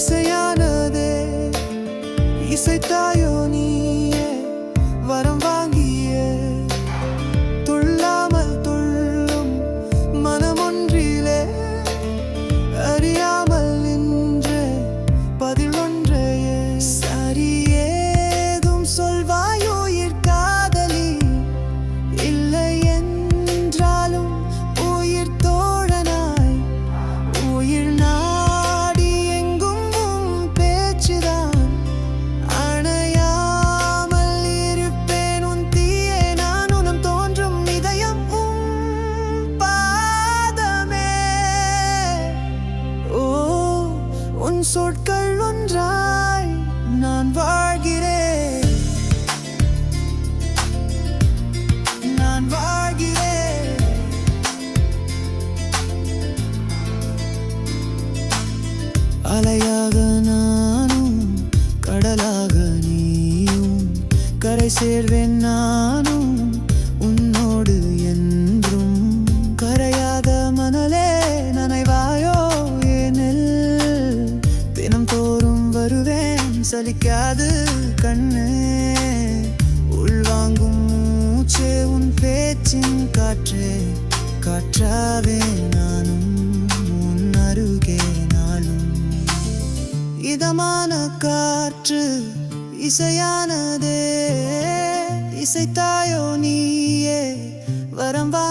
இசையானதே இசைத்தாயோ நீ. உன் சொற்கள் ஒன்றாய் நான் வாழ்கிறேன். நான் வாழ்கிறேன். அலையாக நானும் கடலாக நீயும் கரை சேர்வேன் நானும். வருவேன் கண்ணு. உள்வாங்கும் மூச்சே உன் பேச்சின் காற்று. காற்றாவே நானும் உன் அருகே நாளும். இதமான காற்று இசையானதே. இசைத்தாயோ நீயே வரம்பா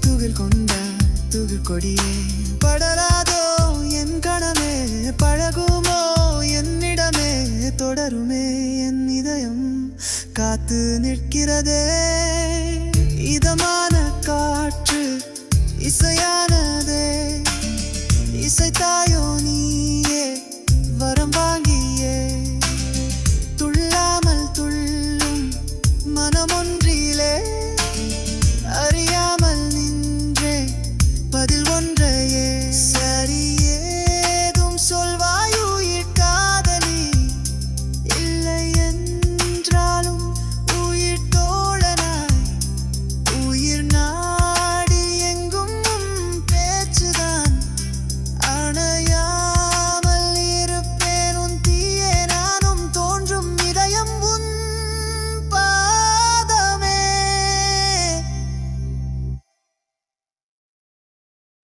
துகில் கொண்ட துகில் கொடியே. படராதோ என் கணமே பழகுமோ என்னிடமே தொடருமே என் இதயம். காத்து நிற்கிறதே.